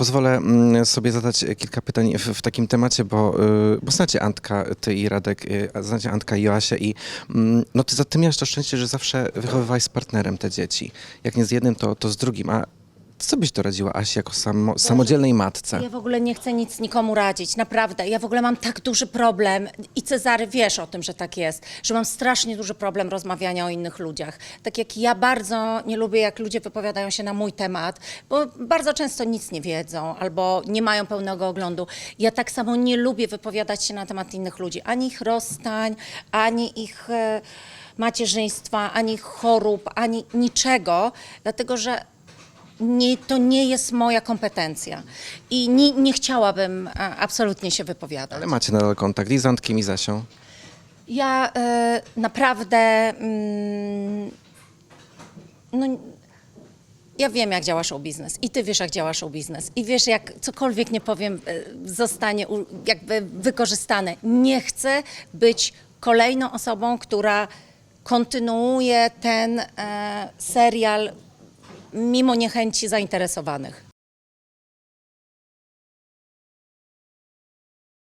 pozwolę mm, sobie zadać e, kilka pytań w, w takim temacie, bo, y, bo znacie Antka, ty i Radek, y, znacie Antka i Joasię i mm, no ty, ty miałeś to szczęście, że zawsze wychowywałeś z partnerem te dzieci. Jak nie z jednym, to, to z drugim. A co byś doradziła Asi jako samo, samodzielnej matce? Ja w ogóle nie chcę nic nikomu radzić, naprawdę. Ja w ogóle mam tak duży problem i Cezary wiesz o tym, że tak jest, że mam strasznie duży problem rozmawiania o innych ludziach. Tak jak ja bardzo nie lubię, jak ludzie wypowiadają się na mój temat, bo bardzo często nic nie wiedzą albo nie mają pełnego oglądu. Ja tak samo nie lubię wypowiadać się na temat innych ludzi, ani ich rozstań, ani ich e, macierzyństwa, ani ich chorób, ani niczego, dlatego że nie, to nie jest moja kompetencja i nie, nie chciałabym a, absolutnie się wypowiadać. Ale macie nadal kontakt i z Antkiem i z Asią. Ja e, naprawdę. Mm, no, ja wiem, jak działa show biznes i ty wiesz, jak działa show biznes. I wiesz, jak cokolwiek nie powiem, e, zostanie u- jakby wykorzystane. Nie chcę być kolejną osobą, która kontynuuje ten e, serial mimo niechęci zainteresowanych.